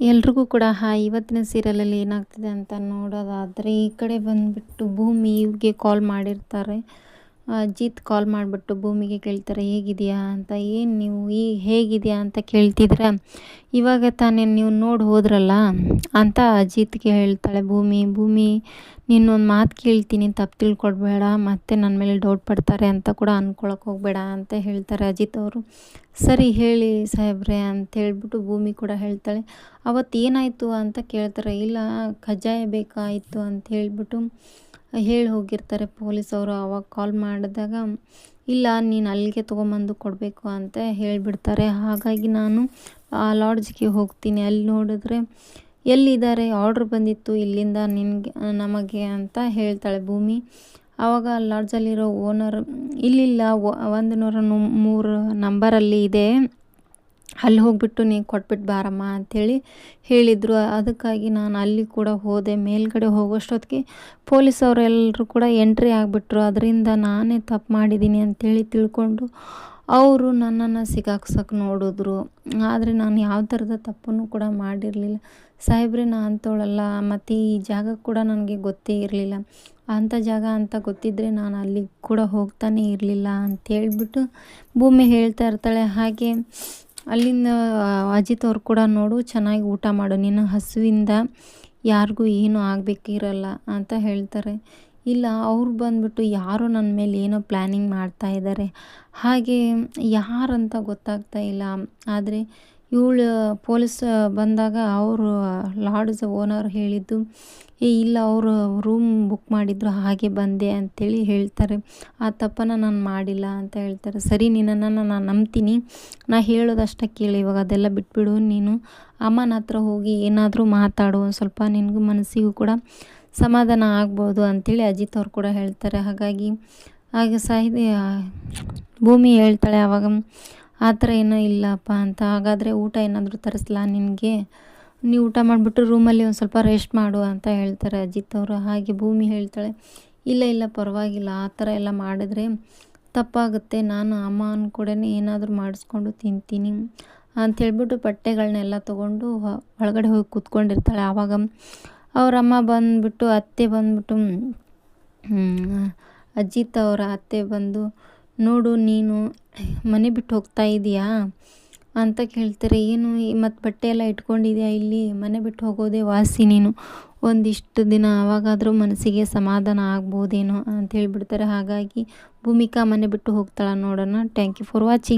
ಎಲ್ರಿಗೂ ಕೂಡ ಹಾಯ್. ಇವತ್ತಿನ ಸೀರಿಯಲಲ್ಲಿ ಏನಾಗ್ತಿದೆ ಅಂತ ನೋಡೋದಾದರೆ ಈ ಕಡೆ ಬಂದುಬಿಟ್ಟು ಭೂಮಿಗೆ ಕಾಲ್ ಮಾಡಿರ್ತಾರೆ. ಅಜಿತ್ ಕಾಲ್ ಮಾಡಿಬಿಟ್ಟು ಭೂಮಿಗೆ ಕೇಳ್ತಾರೆ, ಹೇಗಿದೆಯಾ ಅಂತ, ಏನು ನೀವು ಈ ಹೇಗಿದೆಯಾ ಅಂತ ಕೇಳ್ತಿದ್ರೆ? ಇವಾಗ ತಾನೇ ನೀವು ನೋಡಿ ಹೋದ್ರಲ್ಲ? ಅಂತ ಅಜಿತ್ಗೆ ಹೇಳ್ತಾಳೆ ಭೂಮಿ ಭೂಮಿ, ನಿನ್ನೊಂದು ಮಾತು ಕೇಳ್ತೀನಿ, ತಪ್ಪು ತಿಳ್ಕೊಡ್ಬೇಡ, ಮತ್ತೆ ನನ್ನ ಮೇಲೆ ಡೌಟ್ ಪಡ್ತಾರೆ ಅಂತ ಕೂಡ ಅಂದ್ಕೊಳಕ್ಕೆ ಹೋಗಬೇಡ ಅಂತ ಹೇಳ್ತಾರೆ ಅಜಿತ್ ಅವರು. ಸರಿ, ಹೇಳಿ ಸಾಹೇಬ್ರೆ ಅಂತ ಹೇಳ್ಬಿಟ್ಟು ಭೂಮಿ ಕೂಡ ಹೇಳ್ತಾಳೆ. ಅವತ್ತು ಏನಾಯಿತು? ಅಂತ ಕೇಳ್ತಾರೆ. ಇಲ್ಲ, ಕಜ್ಜಾಯ ಬೇಕಾಯಿತು ಅಂತ ಹೇಳ್ಬಿಟ್ಟು ಹೇಳಿ ಹೋಗಿರ್ತಾರೆ ಪೊಲೀಸ್ ಅವರು ಅವಾಗ ಕಾಲ್ ಮಾಡಿದಾಗ, ಇಲ್ಲ, ನೀನು ಅಲ್ಲಿಗೆ ತೊಗೊಂಬಂದು ಕೊಡಬೇಕು ಅಂತ ಹೇಳಿಬಿಡ್ತಾರೆ. ಹಾಗಾಗಿ ನಾನು ಆ ಲಾಡ್ಜ್ಗೆ ಹೋಗ್ತೀನಿ. ಅಲ್ಲಿ ನೋಡಿದ್ರೆ ಎಲ್ಲಿದ್ದಾರೆ? ಆರ್ಡ್ರ್ ಬಂದಿತ್ತು, ಇಲ್ಲಿಂದ ನಿನಗೆ, ನಮಗೆ ಅಂತ ಹೇಳ್ತಾಳೆ ಭೂಮಿ. ಆವಾಗ ಲಾಡ್ಜಲ್ಲಿರೋ ಓನರ್ ಇಲ್ಲಿಲ್ಲ, ಒಂದು ನೂರ ಮೂರು ನಂಬರಲ್ಲಿ ಇದೆ. ಅಲ್ಲಿ ಹೋಗ್ಬಿಟ್ಟು ನೀ ಕೊಟ್ಬಿಟ್ಟು ಬಾರಮ್ಮ ಅಂಥೇಳಿ ಹೇಳಿದರು. ಅದಕ್ಕಾಗಿ ನಾನು ಅಲ್ಲಿ ಕೂಡ ಹೋದೆ. ಮೇಲ್ಗಡೆ ಹೋಗೋಷ್ಟೊತ್ತಿಗೆ ಪೊಲೀಸವರೆಲ್ಲರೂ ಕೂಡ ಎಂಟ್ರಿ ಆಗಿಬಿಟ್ರು. ಅದರಿಂದ ನಾನೇ ತಪ್ಪು ಮಾಡಿದ್ದೀನಿ ಅಂಥೇಳಿ ತಿಳ್ಕೊಂಡು ಅವರು ನನ್ನನ್ನು ಸಿಗಾಕ್ಸೋಕೆ ನೋಡಿದ್ರು. ಆದರೆ ನಾನು ಯಾವ ಥರದ ತಪ್ಪನ್ನು ಕೂಡ ಮಾಡಿರಲಿಲ್ಲ. ಸಾಹೇಬ್ರೆ ನಾ ಅಂಥವಳಲ್ಲ ಮತ್ತು ಈ ಜಾಗ ಕೂಡ ನನಗೆ ಗೊತ್ತೇ ಇರಲಿಲ್ಲ. ಅಂಥ ಜಾಗ ಅಂತ ಗೊತ್ತಿದ್ದರೆ ನಾನು ಅಲ್ಲಿ ಕೂಡ ಹೋಗ್ತಾನೆ ಇರಲಿಲ್ಲ ಅಂತೇಳ್ಬಿಟ್ಟು ಭೂಮಿ ಹೇಳ್ತಾ ಇರ್ತಾಳೆ. ಹಾಗೆ ಅಲ್ಲಿಂದ ಅಜಿತ್ ಅವ್ರು ಕೂಡ ನೋಡು, ಚೆನ್ನಾಗಿ ಊಟ ಮಾಡು. ನಿನ್ನ ಹಸುವಿಂದ ಯಾರಿಗೂ ಏನೂ ಆಗಬೇಕಿರಲ್ಲ ಅಂತ ಹೇಳ್ತಾರೆ. ಇಲ್ಲ, ಅವ್ರು ಬಂದ್ಬಿಟ್ಟು ಯಾರು ನನ್ನ ಮೇಲೆ ಏನೋ ಪ್ಲ್ಯಾನಿಂಗ್ ಮಾಡ್ತಾ ಇದ್ದಾರೆ ಹಾಗೆ ಯಾರಂತ ಗೊತ್ತಾಗ್ತಾ ಇಲ್ಲ. ಆದರೆ ಇವಳು ಪೊಲೀಸ್ ಬಂದಾಗ ಅವರು ಲಾಡ್ಜ್ ಓನರ್ ಹೇಳಿದ್ದು, ಏ, ಇಲ್ಲ, ಅವರು ರೂಮ್ ಬುಕ್ ಮಾಡಿದ್ರು, ಹಾಗೆ ಬಂದೆ ಅಂಥೇಳಿ ಹೇಳ್ತಾರೆ. ಆ ತಪ್ಪನ್ನು ನಾನು ಮಾಡಿಲ್ಲ ಅಂತ ಹೇಳ್ತಾರೆ. ಸರಿ, ನಿನ್ನನ್ನು ನಾನು ನಂಬ್ತೀನಿ. ನಾ ಹೇಳೋದಷ್ಟೇ ಕೇಳಿ, ಇವಾಗ ಅದೆಲ್ಲ ಬಿಟ್ಬಿಡು. ನೀನು ಅಮ್ಮನ ಹತ್ರ ಹೋಗಿ ಏನಾದರೂ ಮಾತಾಡು. ಒಂದು ಸ್ವಲ್ಪ ನಿನಗೂ ಮನಸ್ಸಿಗೂ ಕೂಡ ಸಮಾಧಾನ ಆಗ್ಬೋದು ಅಂಥೇಳಿ ಅಜಿತ್ ಅವ್ರು ಕೂಡ ಹೇಳ್ತಾರೆ. ಹಾಗಾಗಿ ಹಾಗೆ ಸಾಹಿತ್ಯ ಭೂಮಿ ಹೇಳ್ತಾಳೆ ಆವಾಗ ಆ ಥರ ಏನೋ ಇಲ್ಲಪ್ಪ ಅಂತ. ಹಾಗಾದರೆ ಊಟ ಏನಾದರೂ ತರಿಸ್ಲಾ ನಿನಗೆ? ನೀವು ಊಟ ಮಾಡಿಬಿಟ್ಟು ರೂಮಲ್ಲಿ ಒಂದು ಸ್ವಲ್ಪ ರೆಸ್ಟ್ ಮಾಡು ಅಂತ ಹೇಳ್ತಾರೆ ಅಜಿತ್ ಅವರು. ಹಾಗೆ ಭೂಮಿ ಹೇಳ್ತಾಳೆ, ಇಲ್ಲ ಇಲ್ಲ, ಪರವಾಗಿಲ್ಲ. ಆ ಥರ ಎಲ್ಲ ಮಾಡಿದ್ರೆ ತಪ್ಪಾಗುತ್ತೆ. ನಾನು ಅಮ್ಮ ಕೂಡ ಏನಾದರೂ ಮಾಡಿಸ್ಕೊಂಡು ತಿಂತೀನಿ ಅಂತ ಹೇಳ್ಬಿಟ್ಟು ಬಟ್ಟೆಗಳನ್ನೆಲ್ಲ ತೊಗೊಂಡು ಒಳಗಡೆ ಹೋಗಿ ಕೂತ್ಕೊಂಡಿರ್ತಾಳೆ. ಆವಾಗ ಅವರಮ್ಮ ಬಂದುಬಿಟ್ಟು, ಅತ್ತೆ ಬಂದುಬಿಟ್ಟು ಅಜಿತ್ ಅವರ ಅತ್ತೆ ಬಂದು ನೋಡು, ನೀನು ಮನೆ ಬಿಟ್ಟು ಹೋಗ್ತಾ ಇದೀಯಾ? ಅಂತ ಕೇಳ್ತಾರೆ, ಏನು ಮತ್ತು ಬಟ್ಟೆ ಎಲ್ಲ ಇಟ್ಕೊಂಡಿದ್ಯಾ ಇಲ್ಲಿ? ಮನೆ ಬಿಟ್ಟು ಹೋಗೋದೇ ವಾಸಿ ನೀನು. ಒಂದಿಷ್ಟು ದಿನ ಆವಾಗಾದರೂ ಮನಸ್ಸಿಗೆ ಸಮಾಧಾನ ಆಗ್ಬೋದೇನೋ ಅಂತ ಹೇಳಿಬಿಡ್ತಾರೆ. ಹಾಗಾಗಿ ಭೂಮಿಕಾ ಮನೆ ಬಿಟ್ಟು ಹೋಗ್ತಾಳೆ ನೋಡೋಣ. Thank you for watching